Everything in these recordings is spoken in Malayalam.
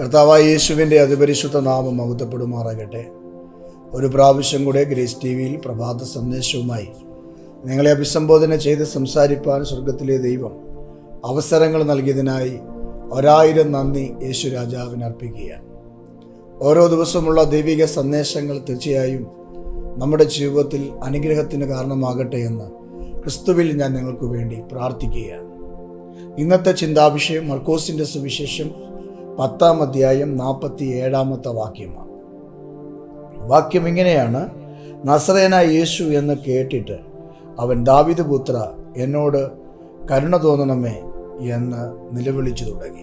കർത്താവായ യേശുവിന്റെ അതിപരിശുദ്ധ നാമം മഹത്വപ്പെടുമാറാകട്ടെ. ഒരു പ്രാവശ്യം കൂടെ ഗ്രേസ് ടി വിയിൽ പ്രഭാത സന്ദേശവുമായി നിങ്ങളെ അഭിസംബോധന ചെയ്ത് സംസാരിപ്പാൻ സ്വർഗത്തിലെ ദൈവം അവസരങ്ങൾ നൽകിയതിനായി ഒരായിരം നന്ദി യേശു രാജാവിന് അർപ്പിക്കുകയാണ്. ഓരോ ദിവസമുള്ള ദൈവിക സന്ദേശങ്ങൾ തീർച്ചയായും നമ്മുടെ ജീവിതത്തിൽ അനുഗ്രഹത്തിന് കാരണമാകട്ടെ എന്ന് ക്രിസ്തുവിൽ ഞാൻ നിങ്ങൾക്ക് വേണ്ടി പ്രാർത്ഥിക്കുകയാണ്. ഇന്നത്തെ ചിന്താവിഷയം മർക്കോസിന്റെ സുവിശേഷം പത്താം അധ്യായം നാൽപ്പത്തി ഏഴാമത്തെ വാക്യമാണ്. വാക്യം ഇങ്ങനെയാണ് നസറേന യേശു എന്ന് കേട്ടിട്ട് അവൻ ദാവിദ് പുത്ര എന്നോട് കരുണ തോന്നണമേ എന്ന് നിലവിളിച്ചു തുടങ്ങി.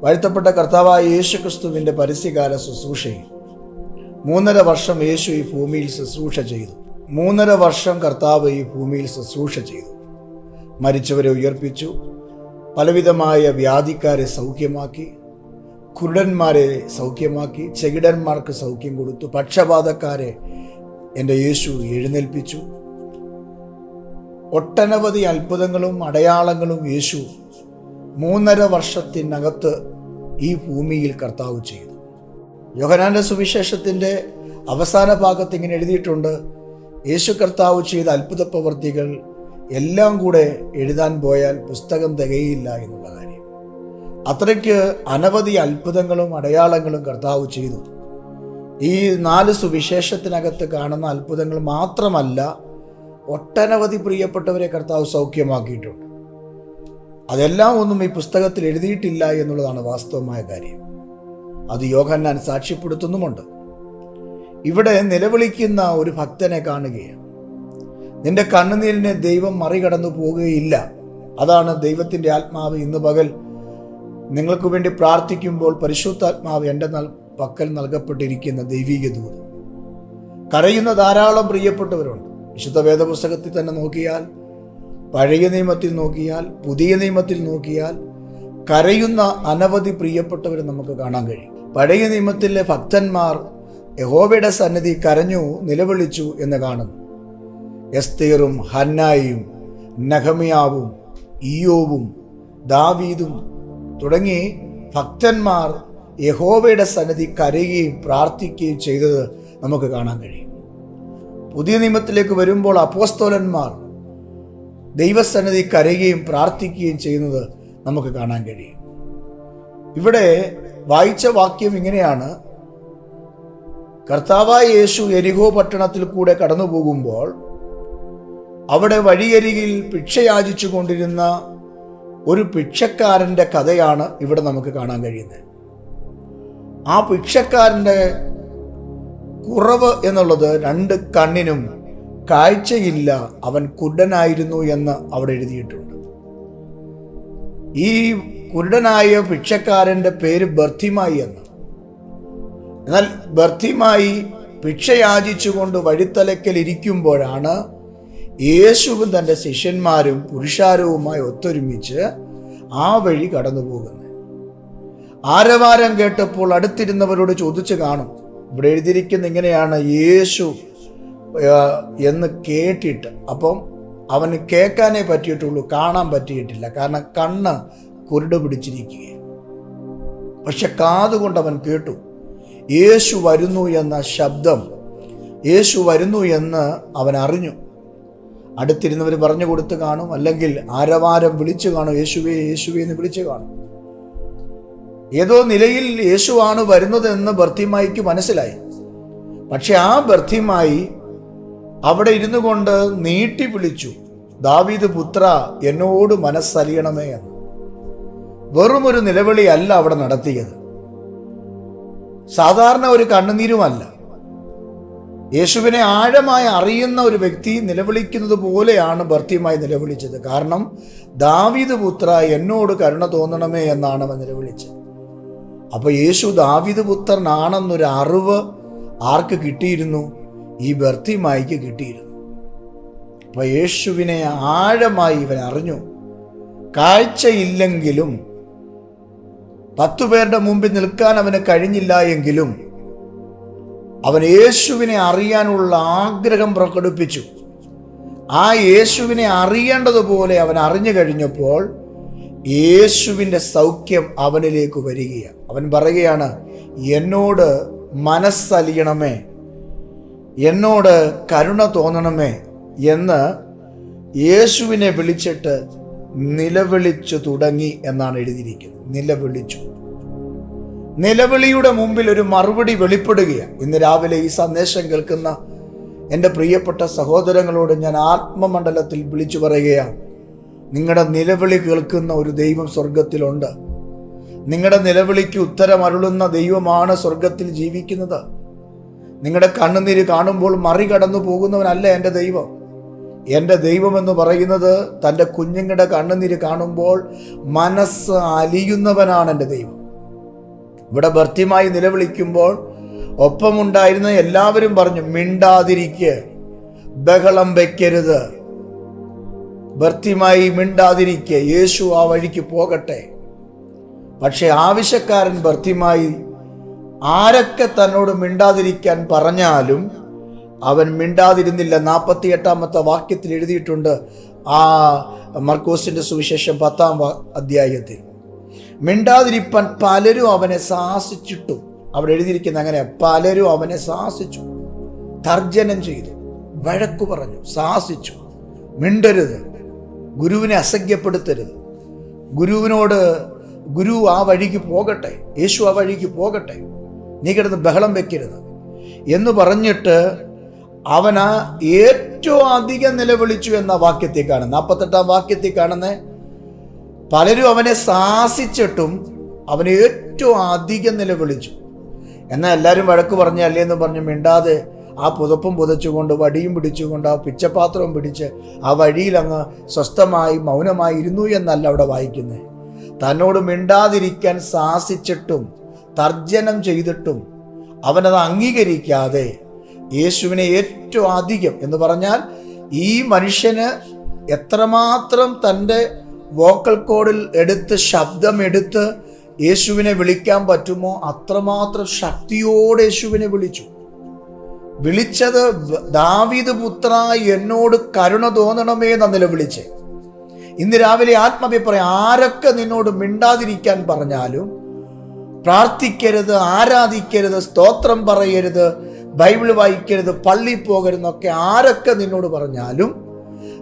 വാഴ്ത്തപ്പെട്ട കർത്താവായ യേശു ക്രിസ്തുവിന്റെ പരസ്യകാല ശുശ്രൂഷയിൽ മൂന്നര വർഷം യേശു ഈ ഭൂമിയിൽ ശുശ്രൂഷ ചെയ്തു. മൂന്നര വർഷം കർത്താവ് ഈ ഭൂമിയിൽ ശുശ്രൂഷ ചെയ്തു. മരിച്ചവരെ ഉയർപ്പിച്ചു. പലവിധമായ വ്യാധിക്കാരെ സൗഖ്യമാക്കി കുരുടന്മാരെ സൗഖ്യമാക്കി ചെകിടന്മാർക്ക് സൗഖ്യം കൊടുത്തു പക്ഷപാതക്കാരെ എന്റെ യേശു എഴുന്നേൽപ്പിച്ചു. ഒട്ടനവധി അത്ഭുതങ്ങളും അടയാളങ്ങളും യേശു മൂന്നര വർഷത്തിനകത്ത് ഈ ഭൂമിയിൽ കർത്താവ് ചെയ്തു. യോഹനാന്റെ സുവിശേഷത്തിന്റെ അവസാന ഭാഗത്ത് ഇങ്ങനെ എഴുതിയിട്ടുണ്ട് യേശു കർത്താവ് ചെയ്ത അത്ഭുത പ്രവർത്തികൾ എല്ലാം കൂടെ എഴുതാൻ പോയാൽ പുസ്തകം തികയില്ല എന്നുള്ള കാര്യം. അത്രയ്ക്ക് അനവധി അത്ഭുതങ്ങളും അടയാളങ്ങളും കർത്താവ് ചെയ്തു. ഈ നാല് സുവിശേഷത്തിനകത്ത് കാണുന്ന അത്ഭുതങ്ങൾ മാത്രമല്ല ഒട്ടനവധി പ്രിയപ്പെട്ടവരെ കർത്താവ് സൗഖ്യമാക്കിയിട്ടുണ്ട്. അതെല്ലാം ഒന്നും ഈ പുസ്തകത്തിൽ എഴുതിയിട്ടില്ല എന്നുള്ളതാണ് വാസ്തവമായ കാര്യം. അത് യോഹന്നാൻ സാക്ഷ്യപ്പെടുത്തുന്നുമുണ്ട്. ഇവിടെ നിലവിളിക്കുന്ന ഒരു ഭക്തനെ കാണുകയാണ്. നിന്റെ കണ്ണുനീരിനെ ദൈവം മറികടന്നു പോകുകയില്ല അതാണ് ദൈവത്തിന്റെ ആത്മാവ് ഇന്ന് പകൽ. നിങ്ങൾക്ക് വേണ്ടി പ്രാർത്ഥിക്കുമ്പോൾ പരിശുദ്ധാത്മാവ് എന്റെ പക്കൽ നൽകപ്പെട്ടിരിക്കുന്ന ദൈവിക ദൂത്. കരയുന്ന ധാരാളം പ്രിയപ്പെട്ടവരുണ്ട്. വിശുദ്ധ വേദപുസ്തകത്തിൽ തന്നെ നോക്കിയാൽ പഴയ നിയമത്തിൽ നോക്കിയാൽ പുതിയ നിയമത്തിൽ നോക്കിയാൽ കരയുന്ന അനവധി പ്രിയപ്പെട്ടവരെ നമുക്ക് കാണാൻ കഴിയും. പഴയ നിയമത്തിലെ ഭക്തന്മാർ യഹോവയുടെ സന്നിധി കരഞ്ഞു നിലവിളിച്ചു എന്ന് കാണുന്നു. എസ്തേറും ഹന്നായിയും നഹമിയാവും ഇയോവും ദാവീദും തുടങ്ങി ഭക്തന്മാർ യഹോവയുടെ സന്നിധി കരയുകയും പ്രാർത്ഥിക്കുകയും ചെയ്തത് നമുക്ക് കാണാൻ കഴിയും. പുതിയ നിയമത്തിലേക്ക് വരുമ്പോൾ അപ്പോസ്തോലന്മാർ ദൈവസന്നിധി കരയുകയും പ്രാർത്ഥിക്കുകയും ചെയ്യുന്നത് നമുക്ക് കാണാൻ കഴിയും. ഇവിടെ വായിച്ച വാക്യം ഇങ്ങനെയാണ്. കർത്താവായ യേശു എരിഹോ പട്ടണത്തിൽ കൂടെ കടന്നു പോകുമ്പോൾ അവിടെ വഴിയരികിൽ ഭിക്ഷയാചിച്ചു കൊണ്ടിരുന്ന ഒരു ഭിക്ഷക്കാരന്റെ കഥയാണ് ഇവിടെ നമുക്ക് കാണാൻ കഴിയുന്നത്. ആ ഭിക്ഷക്കാരന്റെ കുറവ് എന്നുള്ളത് രണ്ട് കണ്ണിനും കാഴ്ചയില്ല അവൻ കുരുടനായിരുന്നു എന്ന് അവിടെ എഴുതിയിട്ടുണ്ട്. ഈ കുരുടനായ ഭിക്ഷക്കാരന്റെ പേര് ബർത്തിമായി എന്ന് എന്നാൽ ബർത്തിമായി ഭിക്ഷയാചിച്ചുകൊണ്ട് വഴിത്തലക്കൽ ഇരിക്കുമ്പോഴാണ് യേശുവും തന്റെ ശിഷ്യന്മാരും പുരുഷാരവുമായി ഒത്തൊരുമിച്ച് ആ വഴി കടന്നു പോകുന്നത് ആരവാരം കേട്ടപ്പോൾ അടുത്തിരുന്നവരോട് ചോദിച്ചു കാണും. ഇവിടെ എഴുതിയിരിക്കുന്ന ഇങ്ങനെയാണ് യേശു എന്ന് കേട്ടിട്ട്. അപ്പം അവന് കേൾക്കാനേ പറ്റിയിട്ടുള്ളൂ കാണാൻ പറ്റിയിട്ടില്ല. കാരണം കണ്ണ് കുരുട് പിടിച്ചിരിക്കുകയാണ്. പക്ഷെ കാതുകൊണ്ട് അവൻ കേട്ടു യേശു വരുന്നു എന്ന ശബ്ദം യേശു വരുന്നു എന്ന് അവൻ അറിഞ്ഞു. അടുത്തിരുന്നവർ പറഞ്ഞു കൊടുത്ത് കാണും. അല്ലെങ്കിൽ ആരവാരം വിളിച്ചു കാണും. യേശുവേ യേശുവേ എന്ന് വിളിച്ചു കാണും. ഏതോ നിലയിൽ യേശുവാണ് വരുന്നതെന്ന് ബർത്തിമായിക്ക് മനസ്സിലായി. പക്ഷെ ആ ബർത്തിമായി അവിടെ ഇരുന്നു കൊണ്ട് നീട്ടി വിളിച്ചു ദാവീദ് പുത്ര എന്നോട് മനസ്സലിയണമേ എന്ന്. വെറും ഒരു നിലവിളി അല്ല അവിടെ നടത്തിയത്. സാധാരണ ഒരു കണ്ണുനീരുമല്ല. യേശുവിനെ ആഴമായി അറിയുന്ന ഒരു വ്യക്തി നിലവിളിക്കുന്നത് പോലെയാണ് ഭർത്തിയുമായി നിലവിളിച്ചത്. കാരണം ദാവീദ് പുത്ര എന്നോട് കരുണ തോന്നണമേ എന്നാണ് അവൻ നിലവിളിച്ചത്. അപ്പൊ യേശു ദാവീദ് പുത്രനാണെന്നൊരു അറിവ് ആർക്ക് കിട്ടിയിരുന്നു? ഈ ഭർത്തിമായിക്ക് കിട്ടിയിരുന്നു. അപ്പോൾ യേശുവിനെ ആഴമായി ഇവൻ അറിഞ്ഞു. കാഴ്ചയില്ലെങ്കിലും പത്തു പേരുടെ മുമ്പിൽ നിൽക്കാൻ അവന് കഴിഞ്ഞില്ല എങ്കിലും അവൻ യേശുവിനെ അറിയാനുള്ള ആഗ്രഹം പ്രകടിപ്പിച്ചു. ആ യേശുവിനെ അറിയേണ്ടതുപോലെ അവൻ അറിഞ്ഞു കഴിഞ്ഞപ്പോൾ യേശുവിന്റെ സൗഖ്യം അവനിലേക്ക് വരികയാണ്. അവൻ പറയുകയാണ് എന്നോട് മനസ്സലിയണമേ എന്നോട് കരുണ തോന്നണമേ എന്ന് യേശുവിനെ വിളിച്ചിട്ട് നിലവിളിച്ചു തുടങ്ങി എന്നാണ് എഴുതിയിരിക്കുന്നത്. നിലവിളിച്ചു. നിലവിളിയുടെ മുമ്പിൽ ഒരു മറുപടി വെളിപ്പെടുകയാണ്. ഇന്ന് രാവിലെ ഈ സന്ദേശം കേൾക്കുന്ന എന്റെ പ്രിയപ്പെട്ട സഹോദരങ്ങളോട് ഞാൻ ആത്മമണ്ഡലത്തിൽ വിളിച്ചു പറയുകയാണ്. നിങ്ങളുടെ നിലവിളി കേൾക്കുന്ന ഒരു ദൈവം സ്വർഗത്തിലുണ്ട് നിങ്ങളുടെ നിലവിളിക്ക് ഉത്തരമരുളുന്ന ദൈവമാണ് സ്വർഗത്തിൽ ജീവിക്കുന്നത്. നിങ്ങളുടെ കണ്ണുനീര് കാണുമ്പോൾ മറികടന്നു പോകുന്നവനല്ല എന്റെ ദൈവം. എന്റെ ദൈവം എന്ന് പറയുന്നത് തന്റെ കുഞ്ഞുങ്ങളുടെ കണ്ണുനീര് കാണുമ്പോൾ മനസ്സ് അലിയുന്നവനാണ് എന്റെ ദൈവം. ഇവിടെ ഭർത്തിയുമായി നിലവിളിക്കുമ്പോൾ ഒപ്പമുണ്ടായിരുന്ന എല്ലാവരും പറഞ്ഞു മിണ്ടാതിരിക്ക് ബഹളം വെക്കരുത്. ഭർത്തിയുമായി മിണ്ടാതിരിക്കെ യേശു ആ വഴിക്ക് പോകട്ടെ. പക്ഷെ ആവശ്യക്കാരൻ ഭർത്തിയുമായി ആരൊക്കെ തന്നോട് മിണ്ടാതിരിക്കാൻ പറഞ്ഞാലും അവൻ മിണ്ടാതിരുന്നില്ല. നാൽപ്പത്തി എട്ടാമത്തെ വാക്യത്തിൽ എഴുതിയിട്ടുണ്ട് ആ മർക്കോസിന്റെ സുവിശേഷം പത്താം അധ്യായത്തിൽ. മിണ്ടാതിരിപ്പാൻ പലരും അവനെ സാഹസിച്ചിട്ടു അവിടെ എഴുതിയിരിക്കുന്ന അങ്ങനെ പലരും അവനെ സാഹസിച്ചു തർജനം ചെയ്തു. വഴക്കു പറഞ്ഞു. സാഹസിച്ചു മിണ്ടരുത്. ഗുരുവിനെ അസഖ്യപ്പെടുത്തരുത്. ഗുരുവിനോട് ഗുരു ആ വഴിക്ക് പോകട്ടെ. യേശു ആ വഴിക്ക് പോകട്ടെ. നീ കിടന്ന് ബഹളം വെക്കരുത്. എന്ന് പറഞ്ഞിട്ട് അവനാ ഏറ്റവും അധികം നിലവിളിച്ചു എന്ന വാക്യത്തിൽ കാണുന്നത്. നാൽപ്പത്തെട്ടാം വാക്യത്തിൽ കാണുന്ന പലരും അവനെ സാഹസിച്ചിട്ടും അവനെ ഏറ്റവും അധികം നിലവിളിച്ചു. എന്നാൽ എല്ലാവരും വഴക്ക് പറഞ്ഞ അല്ലേന്ന് പറഞ്ഞ് മിണ്ടാതെ ആ പുതപ്പും പുതച്ചുകൊണ്ട് വടിയും പിടിച്ചുകൊണ്ട് ആ പിച്ചപാത്രവും പിടിച്ച് ആ വഴിയിൽ അങ്ങ് സ്വസ്ഥമായി മൗനമായി ഇരുന്നു എന്നല്ല അവിടെ വായിക്കുന്നത്. തന്നോട് മിണ്ടാതിരിക്കാൻ സാഹസിച്ചിട്ടും തർജനം ചെയ്തിട്ടും അവനത് അംഗീകരിക്കാതെ യേശുവിനെ ഏറ്റവും അധികം എന്ന് പറഞ്ഞാൽ ഈ മനുഷ്യന് എത്രമാത്രം തന്റെ വോക്കൽ കോഡിൽ എടുത്ത് ശബ്ദമെടുത്ത് യേശുവിനെ വിളിക്കാൻ പറ്റുമോ? അത്രമാത്രം ശക്തിയോടെ യേശുവിനെ വിളിച്ചു. വിളിച്ചത് ദാവീദ് പുത്ര എന്നോട് കരുണ തോന്നണമേ എന്ന നിലവിളിച്ച്. ഇന്ന് രാവിലെ ആത്മഭിപ്രായം ആരൊക്കെ നിന്നോട് മിണ്ടാതിരിക്കാൻ പറഞ്ഞാലും പ്രാർത്ഥിക്കരുത് ആരാധിക്കരുത് സ്തോത്രം പറയരുത് ബൈബിൾ വായിക്കരുത് പള്ളി പോകരുതെന്നൊക്കെ ആരൊക്കെ നിന്നോട് പറഞ്ഞാലും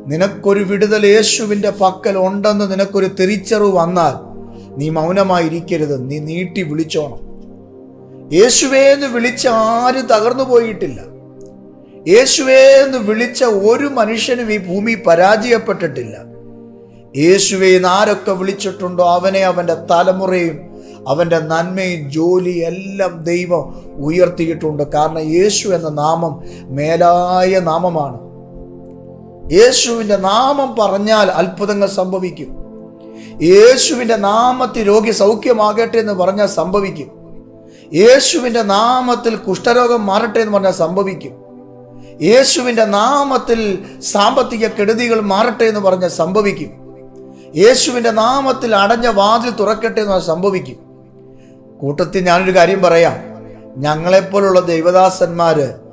നിനക്കൊരു വിടുതൽ യേശുവിന്റെ പക്കൽ ഉണ്ടെന്ന് നിനക്കൊരു തിരിച്ചറിവ് വന്നാൽ നീ മൗനമായിരിക്കരുത്. നീ നീട്ടി വിളിച്ചോണം. യേശുവേന്ന് വിളിച്ച ആരും തകർന്നു പോയിട്ടില്ല. യേശുവേന്ന് വിളിച്ച ഒരു മനുഷ്യനും ഈ ഭൂമി പരാജയപ്പെട്ടിട്ടില്ല. യേശുവെ ആരൊക്കെ വിളിച്ചിട്ടുണ്ടോ അവനെ അവന്റെ തലമുറയും അവന്റെ നന്മയും ജോലി എല്ലാം ദൈവം ഉയർത്തിയിട്ടുണ്ട്. കാരണം യേശു എന്ന നാമം മേലായ നാമമാണ്. യേശുവിന്റെ നാമം പറഞ്ഞാൽ അത്ഭുതങ്ങൾ സംഭവിക്കും. യേശുവിന്റെ നാമത്തിൽ രോഗി സൗഖ്യമാകട്ടെ എന്ന് പറഞ്ഞാൽ സംഭവിക്കും. യേശുവിന്റെ നാമത്തിൽ കുഷ്ഠരോഗം മാറട്ടെ എന്ന് പറഞ്ഞാൽ സംഭവിക്കും. യേശുവിന്റെ നാമത്തിൽ സാമ്പത്തിക കെടുതികൾ മാറട്ടെ എന്ന് പറഞ്ഞാൽ സംഭവിക്കും. യേശുവിന്റെ നാമത്തിൽ അടഞ്ഞ വാതിൽ തുറക്കട്ടെ എന്ന് പറഞ്ഞാൽ സംഭവിക്കും. കൂട്ടത്തിൽ ഞാനൊരു കാര്യം പറയാം. ഞങ്ങളെപ്പോലുള്ള ദൈവദാസന്മാര്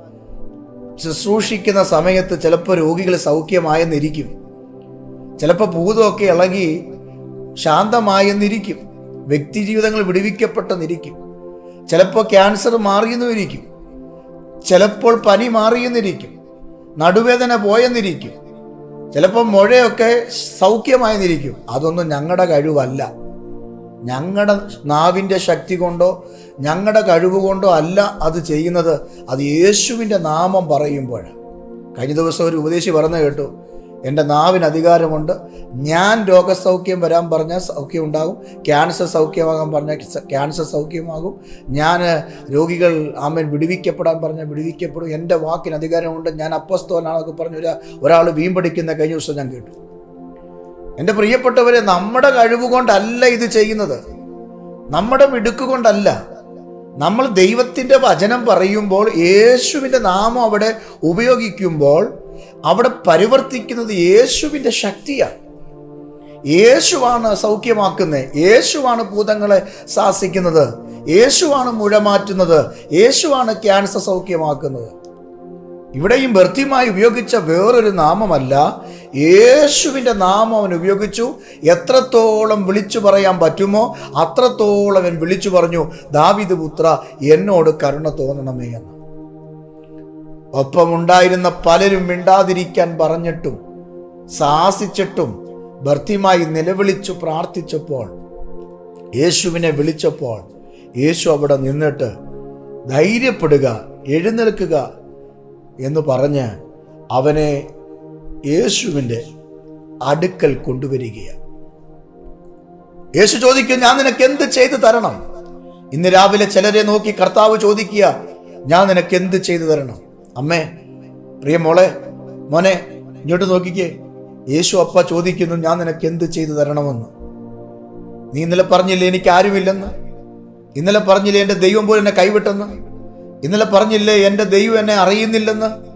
ശുശ്രൂഷിക്കുന്ന സമയത്ത് ചിലപ്പോൾ രോഗികൾ സൗഖ്യമായെന്നിരിക്കും. ചിലപ്പോൾ ഭൂതമൊക്കെ ഇളകി ശാന്തമായെന്നിരിക്കും. വ്യക്തി ജീവിതങ്ങൾ വിടുവിക്കപ്പെട്ടെന്നിരിക്കും. ചിലപ്പോൾ ക്യാൻസർ മാറിയെന്നിരിക്കും ചിലപ്പോൾ പനി മാറിയെന്നിരിക്കും. നടുവേദന പോയെന്നിരിക്കും. ചിലപ്പോൾ മുഴയൊക്കെ സൗഖ്യമായെന്നിരിക്കും. അതൊന്നും ഞങ്ങളുടെ കഴിവല്ല. ഞങ്ങളുടെ നാവിന്റെ ശക്തി കൊണ്ടോ ഞങ്ങളുടെ കഴിവ് കൊണ്ടോ അല്ല അത് ചെയ്യുന്നത്. അത് യേശുവിന്റെ നാമം പറയുമ്പോൾ കഴിഞ്ഞ ദിവസം ഒരു ഉപദേശി പറഞ്ഞു കേട്ടു എന്റെ നാവിന് അധികാരമുണ്ട്. ഞാൻ രോഗസൗഖ്യം വരാൻ പറഞ്ഞാൽ സൗഖ്യം ഉണ്ടാകും. ക്യാൻസർ സൗഖ്യമാകാൻ പറഞ്ഞാൽ ക്യാൻസർ സൗഖ്യമാകും. ഞാൻ രോഗികൾ ആമൻ വിടുവിക്കപ്പെടാൻ പറഞ്ഞാൽ വിടുവിക്കപ്പെടും. എന്റെ വാക്കിന് അധികാരമുണ്ട്. ഞാൻ അപ്പസ്തോനാണെന്നൊക്കെ പറഞ്ഞ ഒരു ഒരാൾ വീമ്പടിക്കുന്ന കഴിഞ്ഞ ദിവസം ഞാൻ കേട്ടു. എന്റെ പ്രിയപ്പെട്ടവരെ നമ്മുടെ കഴിവ് കൊണ്ടല്ല ഇത് ചെയ്യുന്നത്. നമ്മുടെ മിടുക്ക് കൊണ്ടല്ല നമ്മൾ ദൈവത്തിന്റെ വചനം പറയുമ്പോൾ യേശുവിന്റെ നാമം അവിടെ ഉപയോഗിക്കുമ്പോൾ അവിടെ പരിവർത്തിക്കുന്നത് യേശുവിന്റെ ശക്തിയാണ്. യേശുവാണ് സൗഖ്യമാക്കുന്നത് യേശുവാണ് ഭൂതങ്ങളെ ശാസിക്കുന്നത്. യേശുവാണ് മുഴ മാറ്റുന്നത്. യേശുവാണ് ക്യാൻസർ സൗഖ്യമാക്കുന്നത്. ഇവിടെയും വൃത്തിയുമായി ഉപയോഗിച്ച വേറൊരു നാമമല്ല യേശുവിന്റെ നാമം അവൻ ഉപയോഗിച്ചു. എത്രത്തോളം വിളിച്ചു പറയാൻ പറ്റുമോ അത്രത്തോളം അവൻ വിളിച്ചു പറഞ്ഞു ദാവിദ് പുത്ര എന്നോട് കരുണ തോന്നണമേ എന്ന്. ഒപ്പമുണ്ടായിരുന്ന പലരും മിണ്ടാതിരിക്കാൻ പറഞ്ഞിട്ടും സാഹസിച്ചിട്ടും ഭർത്തിമായി നിലവിളിച്ചു പ്രാർത്ഥിച്ചപ്പോൾ യേശുവിനെ വിളിച്ചപ്പോൾ യേശു അവിടെ നിന്നിട്ട് ധൈര്യപ്പെടുക എഴുന്നേൽക്കുക എന്ന് പറഞ്ഞ് അവനെ യേശുവിന്റെ അടുക്കൽ കൊണ്ടുവരികയാണ്. യേശു ചോദിക്കും ഞാൻ നിനക്ക് എന്ത് ചെയ്തു തരണം? ഇന്ന് രാവിലെ ചിലരെ നോക്കി കർത്താവ് ചോദിക്കുക ഞാൻ നിനക്ക് എന്ത് ചെയ്തു തരണം? അമ്മേ പ്രിയ മോളെ മോനെ ഇങ്ങോട്ട് നോക്കിക്കേ. യേശു അപ്പ ചോദിക്കുന്നു ഞാൻ നിനക്ക് എന്ത് ചെയ്തു തരണമെന്ന്? നീ ഇന്നലെ പറഞ്ഞില്ലേ എനിക്ക് ആരുമില്ലെന്ന്? ഇന്നലെ പറഞ്ഞില്ലേ എന്റെ ദൈവം പോലും എന്നെ കൈവിട്ടെന്ന്? ഇന്നലെ പറഞ്ഞില്ലേ എന്റെ ദൈവം എന്നെ അറിയുന്നില്ലെന്ന്?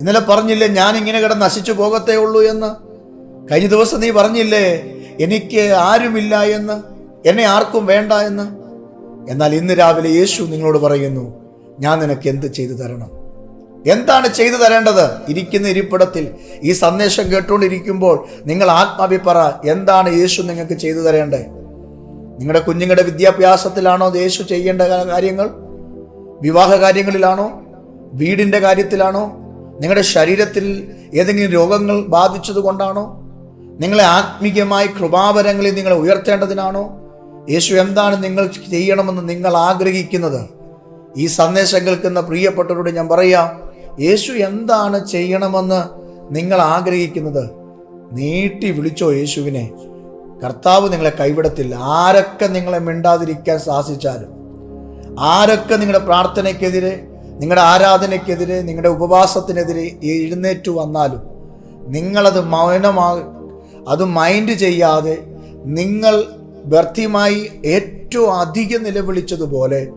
ഇന്നലെ പറഞ്ഞില്ലേ ഞാൻ ഇങ്ങനെ കിടന്ന് നശിച്ചു പോകത്തേ ഉള്ളൂ എന്ന്? കഴിഞ്ഞ ദിവസം നീ പറഞ്ഞില്ലേ എനിക്ക് ആരുമില്ല എന്ന്? എന്നെ ആർക്കും വേണ്ട എന്ന്? എന്നാൽ ഇന്ന് രാവിലെ യേശു നിങ്ങളോട് പറയുന്നു ഞാൻ നിനക്ക് എന്ത് ചെയ്തു തരണം? എന്താണ് ചെയ്തു തരേണ്ടത്? ഇരിക്കുന്ന ഇരിപ്പിടത്തിൽ ഈ സന്ദേശം കേട്ടുകൊണ്ടിരിക്കുമ്പോൾ നിങ്ങൾ ആത്മാവി പറ എന്താണ് യേശു നിങ്ങൾക്ക് ചെയ്തു തരേണ്ടത്? നിങ്ങളുടെ കുഞ്ഞുങ്ങളുടെ വിദ്യാഭ്യാസത്തിലാണോ യേശു ചെയ്യേണ്ട കാര്യങ്ങൾ? വിവാഹ കാര്യങ്ങളിലാണോ വീടിന്റെ കാര്യത്തിലാണോ? നിങ്ങളുടെ ശരീരത്തിൽ ഏതെങ്കിലും രോഗങ്ങൾ ബാധിച്ചത് കൊണ്ടാണോ നിങ്ങളെ ആത്മീയമായി കൃപാവരങ്ങളിൽ നിങ്ങളെ ഉയർത്തേണ്ടതിനാണോ? യേശു എന്താണ് നിങ്ങൾ ചെയ്യണമെന്ന് നിങ്ങൾ ആഗ്രഹിക്കുന്നത്? ഈ സന്ദേശം കേൾക്കുന്ന പ്രിയപ്പെട്ടവരോട് ഞാൻ പറയാം യേശു എന്താണ് ചെയ്യണമെന്ന് നിങ്ങൾ ആഗ്രഹിക്കുന്നത്? നീട്ടി വിളിച്ചോ യേശുവിനെ. കർത്താവ് നിങ്ങളെ കൈവിടത്തില്ല. ആരൊക്കെ നിങ്ങളെ മിണ്ടാതിരിക്കാൻ സാധിച്ചാലും ആരൊക്കെ നിങ്ങളുടെ പ്രാർത്ഥനയ്ക്കെതിരെ നിങ്ങളുടെ ആരാധനയ്ക്കെതിരെ നിങ്ങളുടെ ഉപവാസത്തിനെതിരെ എഴുന്നേറ്റു വന്നാലും നിങ്ങളത് മൗനമാ അത് മൈൻഡ് ചെയ്യാതെ നിങ്ങൾ വ്യർത്ഥമായി ഏറ്റവും അധികം നിലവിളിച്ചതുപോലെ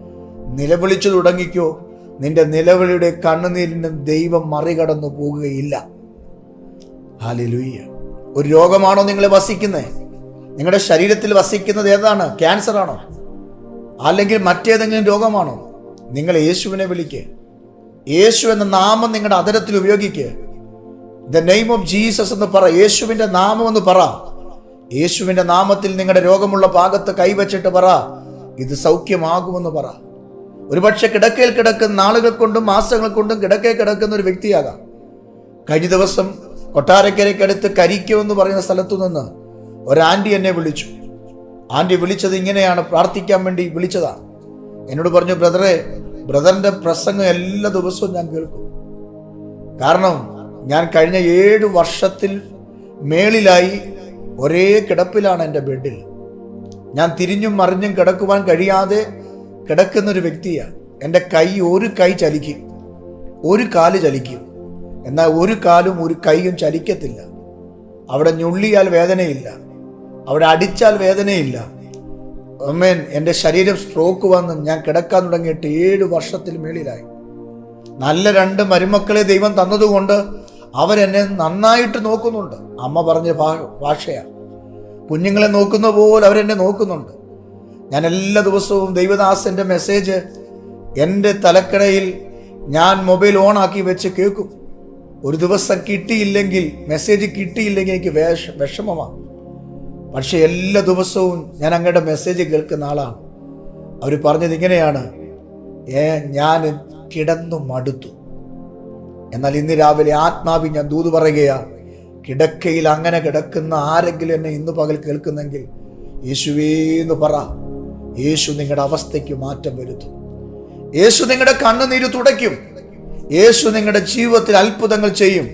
നിലവിളിച്ചു തുടങ്ങിക്കോ. നിന്റെ നിലവിളിയുടെ കണ്ണുനീരിന് ദൈവം മറികടന്നു പോകുകയില്ല. ഹാലിലുയ്യ ഒരു രോഗമാണോ നിങ്ങൾ വസിക്കുന്നത് നിങ്ങളുടെ ശരീരത്തിൽ വസിക്കുന്നത് ഏതാണ്? ക്യാൻസർ ആണോ അല്ലെങ്കിൽ മറ്റേതെങ്കിലും രോഗമാണോ? നിങ്ങൾ യേശുവിനെ വിളിക്കുക യേശു എന്ന നാമം നിങ്ങളുടെ അതരത്തിൽ ഉപയോഗിക്കുക ദ നെയിം ഓഫ് ജീസസ് എന്ന് പറ. യേശുവിന്റെ നാമം എന്ന് പറ. യേശുവിന്റെ നാമത്തിൽ നിങ്ങളുടെ രോഗമുള്ള ഭാഗത്ത് കൈവച്ചിട്ട് പറ. ഇത് സൗഖ്യമാകുമെന്ന് പറ. ഒരുപക്ഷെ കിടക്കയിൽ കിടക്കുന്ന നാളുകൾ കൊണ്ടും മാസങ്ങൾ കൊണ്ടും കിടക്കയിൽ കിടക്കുന്ന ഒരു വ്യക്തിയാകാം. കഴിഞ്ഞ ദിവസം കൊട്ടാരക്കരയ്ക്കടുത്ത് കരിക്കോ എന്ന് പറയുന്ന സ്ഥലത്തു നിന്ന് ഒരാന്റി എന്നെ വിളിച്ചു. ആന്റി വിളിച്ചത് ഇങ്ങനെയാണ്. പ്രാർത്ഥിക്കാൻ വേണ്ടി വിളിച്ചതാണ് എന്നോട് പറഞ്ഞു ബ്രദറെ ബ്രദറിന്റെ പ്രസംഗം എല്ലാ ദിവസവും ഞാൻ കേൾക്കും. കാരണം ഞാൻ കഴിഞ്ഞ ഏഴ് വർഷത്തിൽ മേളിലായി ഒരേ കിടപ്പിലാണ് എന്റെ ബെഡിൽ. ഞാൻ തിരിഞ്ഞും മറിഞ്ഞും കിടക്കുവാൻ കഴിയാതെ കിടക്കുന്നൊരു വ്യക്തിയാണ് എന്റെ കൈ ഒരു കൈ ചലിക്കും. ഒരു കാൽ ചലിക്കും. എന്നാൽ ഒരു കാലും ഒരു കൈയും ചലിക്കത്തില്ല. അവിടെ ഞുള്ളിയാൽ വേദനയില്ല. അവിടെ അടിച്ചാൽ വേദനയില്ല. അമ്മേൻ എന്റെ ശരീരം സ്ട്രോക്ക് വന്ന് ഞാൻ കിടക്കാൻ തുടങ്ങിയിട്ട് ഏഴ് വർഷത്തിൽ മേളിലായി. നല്ല രണ്ട് മരുമക്കളെ ദൈവം തന്നതുകൊണ്ട് അവരെന്നെ നന്നായിട്ട് നോക്കുന്നുണ്ട്. അമ്മ പറഞ്ഞ ഭാഷയാണ് കുഞ്ഞുങ്ങളെ നോക്കുന്ന പോലെ അവരെന്നെ നോക്കുന്നുണ്ട്. ഞാൻ എല്ലാ ദിവസവും ദൈവദാസന്റെ മെസ്സേജ് എന്റെ തലക്കടയിൽ ഞാൻ മൊബൈൽ ഓണാക്കി വെച്ച് കേൾക്കും. ഒരു ദിവസം കിട്ടിയില്ലെങ്കിൽ മെസ്സേജ് കിട്ടിയില്ലെങ്കിൽ എനിക്ക് വേഷ വിഷമമാണ് പക്ഷെ എല്ലാ ദിവസവും ഞാൻ അങ്ങയുടെ മെസ്സേജ് കേൾക്കുന്ന ആളാണ്. അവർ പറഞ്ഞത് ഇങ്ങനെയാണ്. ഏ ഞാൻ കിടന്നു മടുത്തു. എന്നാൽ ഇന്ന് രാവിലെ ആത്മാവി ഞാൻ ദൂത് പറയുകയാ കിടക്കയിൽ അങ്ങനെ കിടക്കുന്ന ആരെങ്കിലും എന്നെ ഇന്ന് പകൽ കേൾക്കുന്നെങ്കിൽ യേശുവേന്ന് പറ. യേശു നിങ്ങളുടെ അവസ്ഥയ്ക്ക് മാറ്റം വരുത്തും. യേശു നിങ്ങളുടെ കണ്ണുനീര് തുടയ്ക്കും. യേശു നിങ്ങളുടെ ജീവിതത്തിൽ അത്ഭുതങ്ങൾ ചെയ്യും.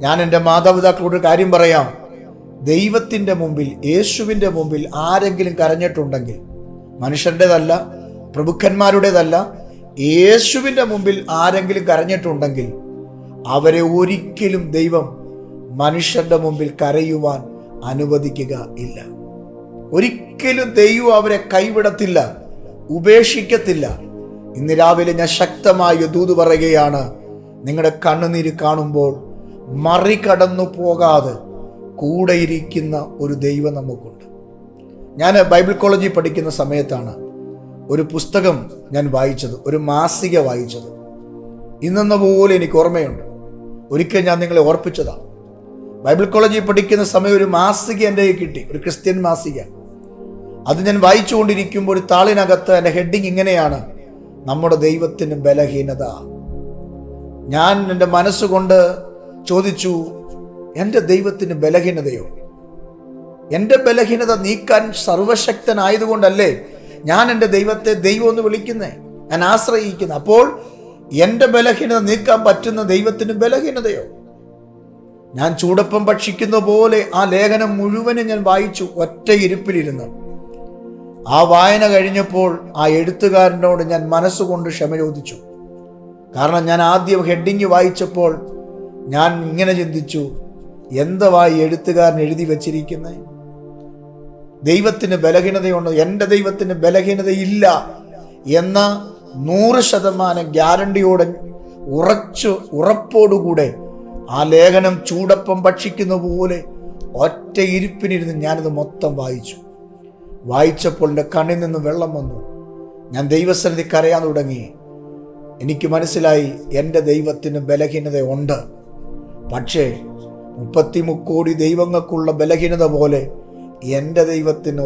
ഞാൻ എന്റെ മാതാപിതാക്കളോട് കാര്യം പറയാം. ദൈവത്തിന്റെ മുമ്പിൽ യേശുവിന്റെ മുമ്പിൽ ആരെങ്കിലും കരഞ്ഞിട്ടുണ്ടെങ്കിൽ മനുഷ്യന്റെതല്ല പ്രഭുക്കന്മാരുടേതല്ല യേശുവിന്റെ മുമ്പിൽ ആരെങ്കിലും കരഞ്ഞിട്ടുണ്ടെങ്കിൽ അവരെ ഒരിക്കലും ദൈവം മനുഷ്യന്റെ മുമ്പിൽ കരയുവാൻ അനുവദിക്കുക ഇല്ല. ഒരിക്കലും ദൈവം അവരെ കൈവിടത്തില്ല ഉപേക്ഷിക്കത്തില്ല. ഇന്ന് രാവിലെ ഞാൻ ശക്തമായ ദൂത് പറയുകയാണ് നിങ്ങളുടെ കണ്ണുനീര് കാണുമ്പോൾ മറികടന്നു പോകാതെ കൂടെ ഇരിക്കുന്ന ഒരു ദൈവം നമുക്കുണ്ട്. ഞാൻ ബൈബിൾ കോളേജിൽ പഠിക്കുന്ന സമയത്താണ് ഒരു പുസ്തകം ഞാൻ വായിച്ചത് ഒരു മാസിക വായിച്ചത്. ഇന്നെന്ന പോലെ എനിക്ക് ഓർമ്മയുണ്ട്. ഒരിക്കൽ ഞാൻ നിങ്ങളെ ഓർപ്പിച്ചതാണ് ബൈബിൾ കോളേജിൽ പഠിക്കുന്ന സമയം ഒരു മാസിക എന്റെ കിട്ടി ഒരു ക്രിസ്ത്യൻ മാസിക. അത് ഞാൻ വായിച്ചുകൊണ്ടിരിക്കുമ്പോൾ ഒരു താളിനകത്ത് എന്റെ ഹെഡിങ് ഇങ്ങനെയാണ് നമ്മുടെ ദൈവത്തിന് ബലഹീനത. ഞാൻ എന്റെ മനസ്സുകൊണ്ട് ചോദിച്ചു എന്റെ ദൈവത്തിന് ബലഹീനതയോ? എന്റെ ബലഹീനത നീക്കാൻ സർവശക്തനായതുകൊണ്ടല്ലേ ഞാൻ എന്റെ ദൈവത്തെ ദൈവം എന്ന് വിളിക്കുന്നേ? ഞാൻ ആശ്രയിക്കുന്നു. അപ്പോൾ എന്റെ ബലഹീനത നീക്കാൻ പറ്റുന്ന ദൈവത്തിന് ബലഹീനതയോ? ഞാൻ ചൂടപ്പം ഭക്ഷിക്കുന്ന പോലെ ആ ലേഖനം മുഴുവനും ഞാൻ വായിച്ചു ഒറ്റ ഇരിപ്പിലിരുന്ന്. ആ വായന കഴിഞ്ഞപ്പോൾ ആ എഴുത്തുകാരനോട് ഞാൻ മനസ്സുകൊണ്ട് ക്ഷമ ചോദിച്ചു. കാരണം ഞാൻ ആദ്യം ഹെഡിങ് വായിച്ചപ്പോൾ ഞാൻ ഇങ്ങനെ ചിന്തിച്ചു എന്തവായി എഴുത്തുകാരൻ എഴുതി വച്ചിരിക്കുന്നത് ദൈവത്തിന് ബലഹീനതയുണ്ടോ? എന്റെ ദൈവത്തിന് ബലഹീനതയില്ല എന്ന നൂറ് ശതമാനം ഗ്യാരണ്ടിയോടെ ഉറച്ചു ഉറപ്പോടുകൂടെ ആ ലേഖനം ചൂടപ്പം ഭക്ഷിക്കുന്ന പോലെ ഒറ്റ ഇരിപ്പിനിരുന്ന് ഞാനത് മൊത്തം വായിച്ചു. വായിച്ചപ്പോൾ എന്റെ കണ്ണിൽ നിന്ന് വെള്ളം വന്നു. ഞാൻ ദൈവസന്നിധി കരയാൻ തുടങ്ങി. എനിക്ക് മനസ്സിലായി എന്റെ ദൈവത്തിന് ബലഹീനതയുണ്ട്. പക്ഷേ മുപ്പത്തി മുക്കോടി ദൈവങ്ങൾക്കുള്ള ബലഹീനത പോലെ എന്റെ ദൈവത്തിന്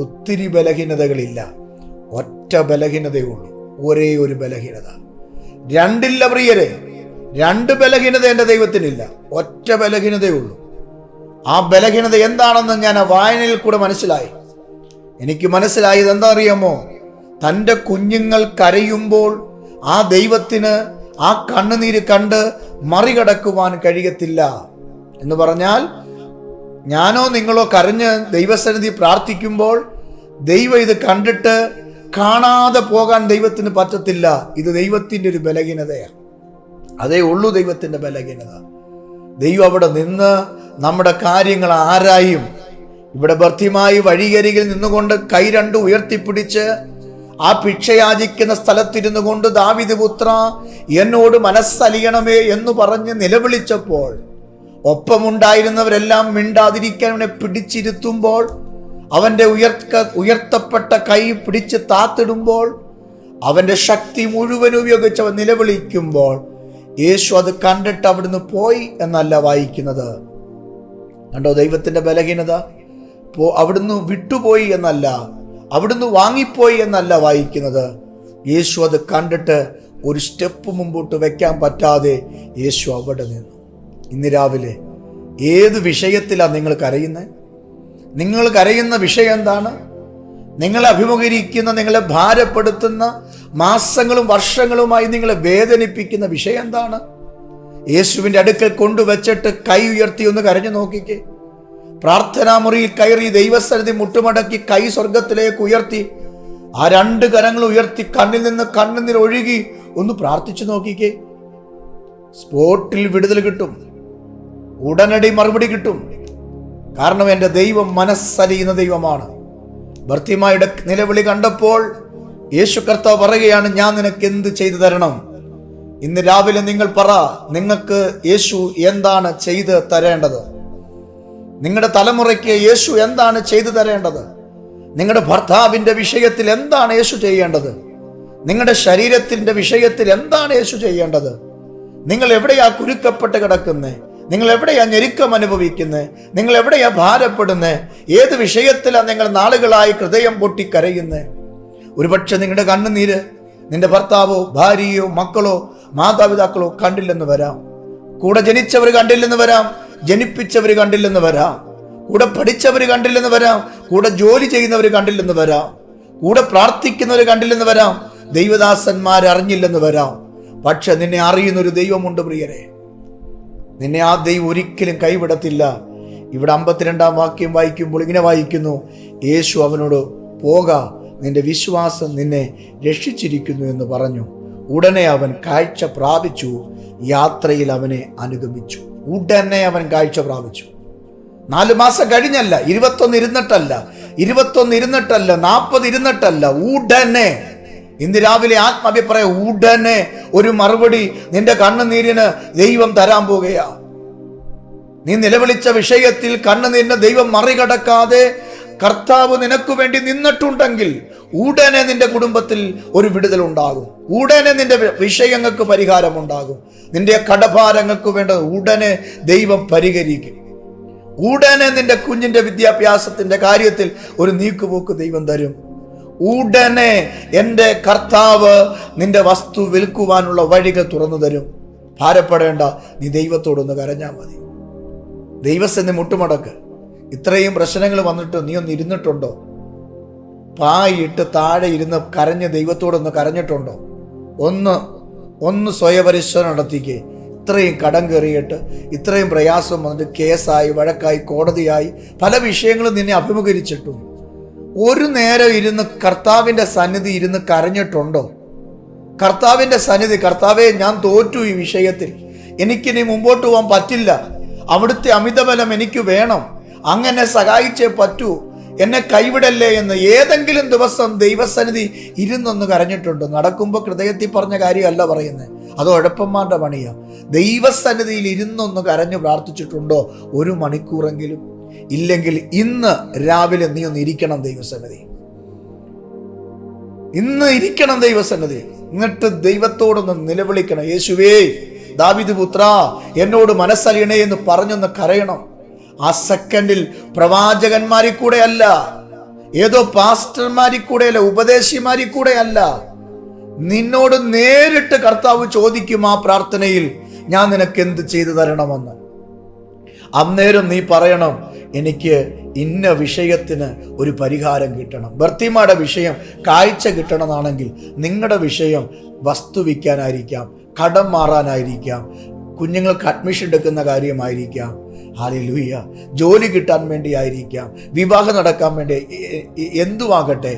ഒത്തിരി ബലഹീനതകളില്ല. ഒറ്റ ബലഹീനതയുള്ളൂ ഒരേ ഒരു ബലഹീനത. രണ്ടില്ല പ്രിയരെ. രണ്ട് ബലഹീനത എന്റെ ദൈവത്തിനില്ല. ഒറ്റ ബലഹീനതയുള്ളൂ ആ ബലഹീനത എന്താണെന്ന് ഞാൻ ആ വായനയിൽ കൂടെ മനസ്സിലായി. എനിക്ക് മനസ്സിലായത് എന്താ അറിയാമോ? തന്റെ കുഞ്ഞുങ്ങൾ കരയുമ്പോൾ ആ ദൈവത്തിന് ആ കണ്ണുനീര് കണ്ട് മറികടക്കുവാൻ കഴിയത്തില്ല. എന്ന് പറഞ്ഞാൽ ഞാനോ നിങ്ങളോ കരഞ്ഞ് ദൈവസന്നിധി പ്രാർത്ഥിക്കുമ്പോൾ ദൈവം ഇത് കണ്ടിട്ട് കാണാതെ പോകാൻ ദൈവത്തിന് പറ്റത്തില്ല. ഇത് ദൈവത്തിന്റെ ഒരു ബലഹീനതയാണ്. അതേ ഉള്ളൂ ദൈവത്തിന്റെ ബലഹീനത. ദൈവം അവിടെ നിന്ന് നമ്മുടെ കാര്യങ്ങൾ ആരായും ഇവിടെ ഭർത്തിമായി വഴിയരികിൽ നിന്നുകൊണ്ട് കൈ രണ്ട് ഉയർത്തിപ്പിടിച്ച് ആ ഭിക്ഷയാചിക്കുന്ന സ്ഥലത്തിരുന്നു കൊണ്ട് ദാവിദ് പുത്ര എന്നോട് മനസ്സലിയണമേ എന്ന് പറഞ്ഞ് നിലവിളിച്ചപ്പോൾ ഒപ്പമുണ്ടായിരുന്നവരെല്ലാം മിണ്ടാതിരിക്കാൻ അവനെ പിടിച്ചിരുത്തുമ്പോൾ അവന്റെ ഉയർക്ക ഉയർത്തപ്പെട്ട കൈ പിടിച്ച് താത്തിടുമ്പോൾ അവന്റെ ശക്തി മുഴുവൻ ഉപയോഗിച്ച് അവൻ നിലവിളിക്കുമ്പോൾ യേശു അത് കണ്ടിട്ട് അവിടുന്ന് പോയി എന്നല്ല വായിക്കുന്നത്. കണ്ടോ ദൈവത്തിന്റെ ബലഹീനത? പോ അവിടുന്ന് വിട്ടുപോയി എന്നല്ല അവിടുന്ന് വാങ്ങിപ്പോയി എന്നല്ല വായിക്കുന്നത്. യേശു അത് കണ്ടിട്ട് ഒരു സ്റ്റെപ്പ് മുമ്പോട്ട് വെക്കാൻ പറ്റാതെ യേശു അവിടെ നിന്നു. ഇന്ന് രാവിലെ ഏത് വിഷയത്തിലാണ് നിങ്ങൾ കരയുന്നത്? നിങ്ങൾ കരയുന്ന വിഷയം എന്താണ്? നിങ്ങളെ അഭിമുഖീകരിക്കുന്ന നിങ്ങളെ ഭാരപ്പെടുത്തുന്ന മാസങ്ങളും വർഷങ്ങളുമായി നിങ്ങളെ വേദനിപ്പിക്കുന്ന വിഷയം എന്താണ്? യേശുവിന്റെ അടുക്കൽ കൊണ്ടുവച്ചിട്ട് കൈ ഉയർത്തി ഒന്ന് കരഞ്ഞു നോക്കിക്കേ. പ്രാർത്ഥനാ മുറിയിൽ കയറി ദൈവസ്ഥലതി മുട്ടുമടക്കി കൈ സ്വർഗത്തിലേക്ക് ഉയർത്തി ആ രണ്ട് കരങ്ങൾ ഉയർത്തി കണ്ണിൽ നിന്ന് കണ്ണുനീർ ഒഴുകി ഒന്ന് പ്രാർത്ഥിച്ചു നോക്കിക്കേ. സ്പോട്ടിൽ വിടുതൽ കിട്ടും. ഉടനടി മറുപടി കിട്ടും. കാരണം എന്റെ ദൈവം മനസ്സലിയുന്ന ദൈവമാണ്. ഭർത്തിമായുടെ നിലവിളി കണ്ടപ്പോൾ യേശു കർത്താവ് പറയുകയാണ് ഞാൻ നിനക്ക് എന്ത് ചെയ്തു തരണം? ഇന്ന് രാവിലെ നിങ്ങൾ പറ നിങ്ങൾക്ക് യേശു എന്താണ് ചെയ്ത് തരേണ്ടത്? നിങ്ങളുടെ തലമുറയ്ക്ക് യേശു എന്താണ് ചെയ്തു തരേണ്ടത്? നിങ്ങളുടെ ഭർത്താവിന്റെ വിഷയത്തിൽ എന്താണ് യേശു ചെയ്യേണ്ടത്? നിങ്ങളുടെ ശരീരത്തിന്റെ വിഷയത്തിൽ എന്താണ് യേശു ചെയ്യേണ്ടത്? നിങ്ങൾ എവിടെയാ കുരുക്കപ്പെട്ട് കിടക്കുന്നത് നിങ്ങൾ എവിടെയാണ് ഞെരുക്കം അനുഭവിക്കുന്നത് നിങ്ങൾ എവിടെയാണ് ഭാരപ്പെടുന്നത് ഏത് വിഷയത്തിലാണ് നിങ്ങൾ നാളുകളായി ഹൃദയം പൊട്ടി കരയുന്നത് ഒരുപക്ഷെ നിങ്ങളുടെ കണ്ണുനീര് നിന്റെ ഭർത്താവോ ഭാര്യയോ മക്കളോ മാതാപിതാക്കളോ കണ്ടില്ലെന്ന് വരാം. കൂടെ ജനിച്ചവർ കണ്ടില്ലെന്ന് വരാം. ജനിപ്പിച്ചവർ കണ്ടില്ലെന്ന് വരാം. കൂടെ പഠിച്ചവർ കണ്ടില്ലെന്ന് വരാം. കൂടെ ജോലി ചെയ്യുന്നവർ കണ്ടില്ലെന്ന് വരാം. കൂടെ പ്രാർത്ഥിക്കുന്നവർ കണ്ടില്ലെന്ന് വരാം. ദൈവദാസന്മാർ അറിഞ്ഞില്ലെന്ന് വരാം. പക്ഷെ നിന്നെ അറിയുന്ന ഒരു ദൈവമുണ്ട് പ്രിയരെ. നിന്നെ ആ ദൈവം ഒരിക്കലും കൈവിടത്തില്ല. ഇവിടെ അമ്പത്തിരണ്ടാം വാക്യം വായിക്കുമ്പോൾ ഇങ്ങനെ വായിക്കുന്നു. യേശു അവനോട് പോക നിന്റെ വിശ്വാസം നിന്നെ രക്ഷിച്ചിരിക്കുന്നു എന്ന് പറഞ്ഞു. ഉടനെ അവൻ കാഴ്ച പ്രാപിച്ചു. യാത്രയിൽ അവനെ അനുഗമിച്ചു. ഉടനെ അവൻ കാഴ്ച പ്രാപിച്ചു. നാല് മാസം കഴിഞ്ഞല്ല ഇരുപത്തൊന്ന് ഇരുന്നിട്ടല്ല ഇരുപത്തൊന്ന് ഇരുന്നിട്ടല്ല നാൽപ്പത് ഇരുന്നിട്ടല്ല ഉടനെ ഇന്ന് രാവിലെ ആത്മാഭിപ്രായം ഉടനെ ഒരു മറുപടി നിന്റെ കണ്ണുനീരിന് ദൈവം തരാൻ പോകുകയാ നീ നിലവിളിച്ച വിഷയത്തിൽ കണ്ണുനീരിനെ ദൈവം മറികടക്കാതെ കർത്താവ് നിനക്ക് വേണ്ടി നിന്നിട്ടുണ്ടെങ്കിൽ ഉടനെ നിന്റെ കുടുംബത്തിൽ ഒരു വിടുതൽ ഉണ്ടാകും. ഉടനെ നിന്റെ വിഷയങ്ങൾക്ക് പരിഹാരം ഉണ്ടാകും. നിന്റെ കടഭാരങ്ങൾക്ക് വേണ്ട ഉടനെ ദൈവം പരിഹരിക്കും. ഉടനെ നിന്റെ കുഞ്ഞിന്റെ വിദ്യാഭ്യാസത്തിന്റെ കാര്യത്തിൽ ഒരു നീക്കുപോക്ക് ദൈവം തരും. ഉടനെ എന്റെ കർത്താവ് നിന്റെ വസ്തു വിൽക്കുവാനുള്ള വഴികൾ തുറന്നു തരും. ഭാരപ്പെടേണ്ട. നീ ദൈവത്തോടൊന്ന് കരഞ്ഞാൽ മതി. ദൈവസെന്ന് മുട്ടുമടക്ക്. ഇത്രയും പ്രശ്നങ്ങൾ വന്നിട്ട് നീ ഒന്ന് ഇരുന്നിട്ടുണ്ടോ? പായിട്ട് താഴെ ഇരുന്ന് കരഞ്ഞ് ദൈവത്തോടൊന്ന് കരഞ്ഞിട്ടുണ്ടോ? ഒന്ന് ഒന്ന് സ്വയപരിശോധന നടത്തിക്ക്. ഇത്രയും കടം കയറിയിട്ട് ഇത്രയും പ്രയാസം വന്നിട്ട് കേസായി വഴക്കായി കോടതിയായി പല വിഷയങ്ങളും നിന്നെ അഭിമുഖീകരിച്ചിട്ടും. ഒരു നേരം ഇരുന്ന് കർത്താവിന്റെ സന്നിധി ഇരുന്ന് കരഞ്ഞിട്ടുണ്ടോ? കർത്താവിന്റെ സന്നിധി കർത്താവെ ഞാൻ തോറ്റു ഈ വിഷയത്തിൽ. എനിക്കിനി മുമ്പോട്ട് പോകാൻ പറ്റില്ല. അവിടുത്തെ അമിതബലം എനിക്ക് വേണം. അങ്ങനെ സഹായിച്ചേ പറ്റൂ. എന്നെ കൈവിടല്ലേ എന്ന് ഏതെങ്കിലും ദിവസം ദൈവസന്നിധി ഇരുന്നൊന്ന് കരഞ്ഞിട്ടുണ്ടോ. നടക്കുമ്പോൾ ഹൃദയത്തിൽ പറഞ്ഞ കാര്യമല്ല പറയുന്നത്. അത് ഉഴപ്പന്മാരുടെ പണിയാണ് ദൈവസന്നിധിയിൽ ഇരുന്നൊന്ന് കരഞ്ഞു പ്രാർത്ഥിച്ചിട്ടുണ്ടോ? ഒരു മണിക്കൂറെങ്കിലും. ഇല്ലെങ്കിൽ ഇന്ന് രാവിലെ നീ ഒന്ന് ഇരിക്കണം ദൈവസന്നിധി. ഇന്ന് ഇരിക്കണം ദൈവസന്നിധി. എന്നിട്ട് ദൈവത്തോടൊന്ന് നിലവിളിക്കണം. യേശുവേ ദാവിദ് പുത്ര എന്നോട് മനസ്സറിയണേ എന്ന് പറഞ്ഞൊന്ന് കരയണം. ആ സെക്കൻഡിൽ പ്രവാചകന്മാരിൽ കൂടെ അല്ല ഏതോ പാസ്റ്റർമാരിൽ കൂടെ അല്ല ഉപദേശിമാരിൽ കൂടെ അല്ല നിന്നോട് നേരിട്ട് കർത്താവ് ചോദിക്കും ആ പ്രാർത്ഥനയിൽ ഞാൻ നിനക്ക് എന്ത് ചെയ്തു തരണമെന്ന്. അന്നേരം നീ പറയണം എനിക്ക് ഇന്ന വിഷയത്തിന് ഒരു പരിഹാരം കിട്ടണം. ഭർത്തിമാരുടെ വിഷയം കാഴ്ച കിട്ടണമെന്നാണെങ്കിൽ നിങ്ങളുടെ വിഷയം വസ്തു വിൽക്കാനായിരിക്കാം കടം മാറാനായിരിക്കാം കുഞ്ഞുങ്ങൾക്ക് അഡ്മിഷൻ എടുക്കുന്ന കാര്യമായിരിക്കാം. ഹാലലൂയ ജോലി കിട്ടാൻ വേണ്ടി ആയിരിക്കാം വിവാഹം നടക്കാൻ വേണ്ടി എന്തുമാകട്ടെ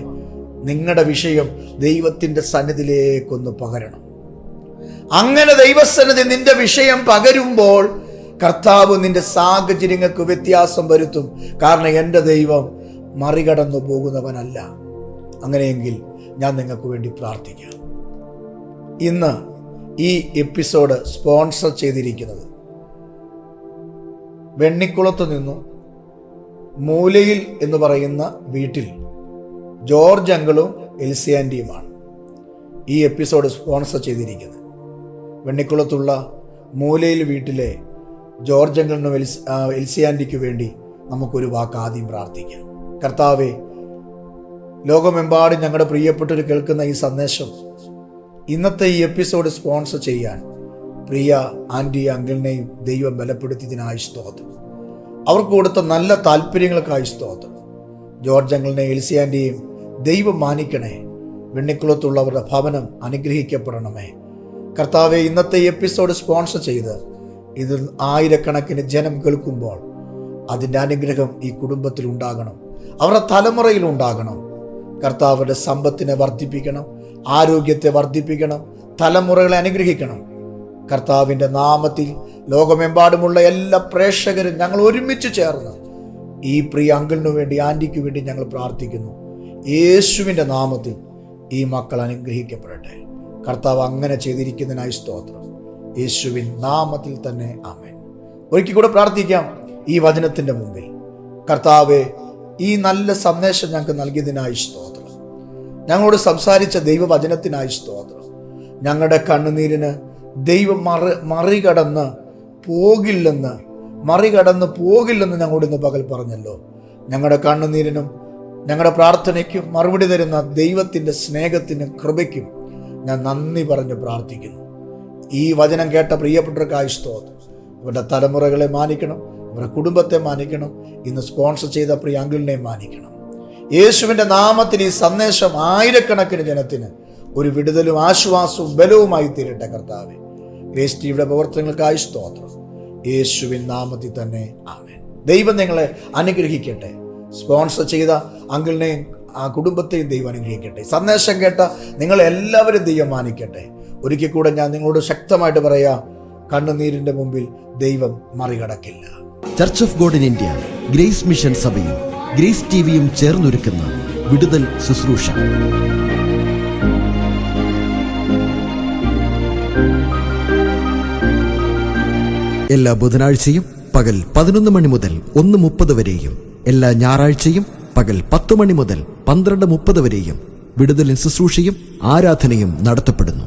നിങ്ങളുടെ വിഷയം ദൈവത്തിന്റെ സന്നിധിയിലേക്കൊന്ന് പകരണം. അങ്ങനെ ദൈവസന്നിധി നിന്റെ വിഷയം പകരുമ്പോൾ കർത്താവ് നിന്റെ സാഹചര്യങ്ങൾക്ക് വ്യത്യാസം വരുത്തും. കാരണം എന്റെ ദൈവം മറികടന്നു പോകുന്നവനല്ല. അങ്ങനെയെങ്കിൽ ഞാൻ നിങ്ങൾക്ക് വേണ്ടി പ്രാർത്ഥിക്കാം. ഇന്ന് ഈ എപ്പിസോഡ് സ്പോൺസർ ചെയ്തിരിക്കുന്നത് വെണ്ണിക്കുളത്ത് നിന്നും മൂലയിൽ എന്ന് പറയുന്ന വീട്ടിൽ ജോർജ് അങ്കിളും എൽസിയാന്റിയുമാണ് ഈ എപ്പിസോഡ് സ്പോൺസർ ചെയ്തിരിക്കുന്നത്. വെണ്ണിക്കുളത്തുള്ള മൂലയിൽ വീട്ടിലെ ജോർജ് അങ്കിളിനും എൽസ് ആ, വേണ്ടി നമുക്കൊരു വാക്ക് ആദ്യം പ്രാർത്ഥിക്കാം. കർത്താവെ ലോകമെമ്പാടും ഞങ്ങളുടെ പ്രിയപ്പെട്ടവർ കേൾക്കുന്ന ഈ സന്ദേശം ഇന്നത്തെ ഈ എപ്പിസോഡ് സ്പോൺസർ ചെയ്യാൻ പ്രിയ ആന്റി അങ്കിളിനെയും ദൈവം ബലപ്പെടുത്തിയതിനായി സ്തോത്രം. അവർക്ക് കൊടുത്ത നല്ല താല്പര്യങ്ങൾക്കായി സ്തോത്രം. ജോർജ് അങ്കിളിനെ എൽസി ആന്റിയും ദൈവം മാനിക്കണേ. വെണ്ണിക്കുളത്തുള്ളവരുടെ ഭവനം അനുഗ്രഹിക്കപ്പെടണമേ. കർത്താവെ ഇന്നത്തെ എപ്പിസോഡ് സ്പോൺസർ ചെയ്ത് ഇത് ആയിരക്കണക്കിന് ജനം കേൾക്കുമ്പോൾ അതിന്റെ അനുഗ്രഹം ഈ കുടുംബത്തിൽ ഉണ്ടാകണം. അവരുടെ തലമുറയിൽ ഉണ്ടാകണം. കർത്താവിന്റെ സമ്പത്തിനെ വർദ്ധിപ്പിക്കണം ആരോഗ്യത്തെ വർദ്ധിപ്പിക്കണം തലമുറകളെ അനുഗ്രഹിക്കണം. കർത്താവിന്റെ നാമത്തിൽ ലോകമെമ്പാടുമുള്ള എല്ലാ പ്രേക്ഷകരും ഞങ്ങൾ ഒരുമിച്ച് ചേർന്ന് ഈ പ്രിയ അങ്കിളിനു വേണ്ടി ആന്റിക്ക് വേണ്ടി ഞങ്ങൾ പ്രാർത്ഥിക്കുന്നു. യേശുവിന്റെ നാമത്തിൽ ഈ മക്കൾ അനുഗ്രഹിക്കപ്പെടട്ടെ. കർത്താവ് അങ്ങനെ ചെയ്തിരിക്കുന്നതിനായി സ്തോത്രം. യേശുവിൻ നാമത്തിൽ തന്നെ ആമേൻ. ഒരിക്കൽ കൂടെ പ്രാർത്ഥിക്കാം ഈ വചനത്തിന്റെ മുമ്പിൽ. കർത്താവെ ഈ നല്ല സന്ദേശം ഞങ്ങൾക്ക് നൽകിയതിനായി സ്തോത്രം. ഞങ്ങളോട് സംസാരിച്ച ദൈവവചനത്തിനായി സ്തോത്രം. ഞങ്ങളുടെ കണ്ണുനീരിന് ദൈവം മറി മറികടന്ന് പോകില്ലെന്ന് മറികടന്ന് പോകില്ലെന്ന് ഞങ്ങളോട് ഇന്ന് പകൽ പറഞ്ഞല്ലോ. ഞങ്ങളുടെ കണ്ണുനീരിനും ഞങ്ങളുടെ പ്രാർത്ഥനയ്ക്കും മറുപടി തരുന്ന ദൈവത്തിന്റെ സ്നേഹത്തിനും കൃപയ്ക്കും ഞാൻ നന്ദി പറഞ്ഞ് പ്രാർത്ഥിക്കുന്നു. ഈ വചനം കേട്ട പ്രിയപ്പെട്ടവർക്കായി സ്തോത്രം. ഇവരുടെ തലമുറകളെ മാനിക്കണം ഇവരുടെ കുടുംബത്തെ മാനിക്കണം ഇന്ന് സ്പോൺസർ ചെയ്ത പ്രിയ അങ്കിളിനെ മാനിക്കണം. യേശുവിന്റെ നാമത്തിൽ ഈ സന്ദേശം ആയിരക്കണക്കിന് ജനത്തിന് ഒരു വിടുതലും ആശ്വാസവും ബലവുമായി തീരട്ടെ കർത്താവെ. ഗ്രേസ് പ്രവർത്തനങ്ങൾക്കായി സ്തോത്രം. യേശുവിൻ നാമത്തിൽ തന്നെ ആമേൻ. ദൈവം നിങ്ങളെ അനുഗ്രഹിക്കട്ടെ. സ്പോൺസർ ചെയ്ത അങ്കിളിനെയും ആ കുടുംബത്തെയും ദൈവം അനുഗ്രഹിക്കട്ടെ. സന്ദേശം കേട്ട നിങ്ങളെല്ലാവരും ദൈവം മാനിക്കട്ടെ. ഒരിക്കൽ കൂടെ ഞാൻ നിങ്ങളോട് ശക്തമായിട്ട് പറയാം കണ്ണുനീരിന്റെ മുമ്പിൽ ദൈവം മറികടക്കില്ല. Church of God in India grace mission സഭയും ഗ്രേസ് ടിവിയും ചേർന്നൊരുക്കുന്ന വിടുതൽ ശുശ്രൂഷ. എല്ലാ ബുധനാഴ്ചയും പകൽ പതിനൊന്ന് മണി മുതൽ ഒന്ന് മുപ്പത് വരെയും എല്ലാ ഞായറാഴ്ചയും പകൽ പത്ത് മണി മുതൽ പന്ത്രണ്ട് മുപ്പത് വരെയും വിടുതലിൻ ശുശ്രൂഷയും ആരാധനയും നടത്തപ്പെടുന്നു.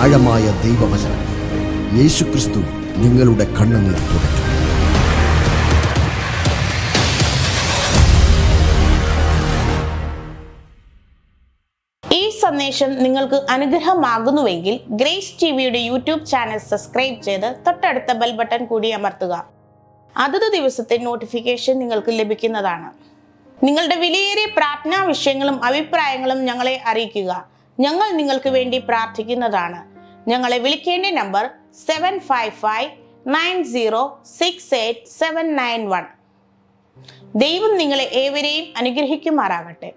ആഴമായ ദൈവവചനം. യേശുക്രിസ്തു നിങ്ങളുടെ കണ്ണുനീർ തുടയ്ക്കും ഈ സന്ദേശം നിങ്ങൾക്ക് അനുഗ്രഹമാകുന്നുവെങ്കിൽ ഗ്രേസ് ടി വിയുടെ യൂട്യൂബ് ചാനൽ സബ്സ്ക്രൈബ് ചെയ്ത് തൊട്ടടുത്ത ബെൽ ബട്ടൺ കൂടി അമർത്തുക. അതത് ദിവസത്തെ നോട്ടിഫിക്കേഷൻ നിങ്ങൾക്ക് ലഭിക്കുന്നതാണ്. നിങ്ങളുടെ വിലയേറിയ പ്രാർത്ഥനാ വിഷയങ്ങളും അഭിപ്രായങ്ങളും ഞങ്ങളെ അറിയിക്കുക. ഞങ്ങൾ നിങ്ങൾക്ക് വേണ്ടി പ്രാർത്ഥിക്കുന്നതാണ്. ഞങ്ങളെ വിളിക്കേണ്ട number seven five five nine zero six eight seven nine one ദൈവം നിങ്ങളെ ഏവരെയും അനുഗ്രഹിക്കുമാറാകട്ടെ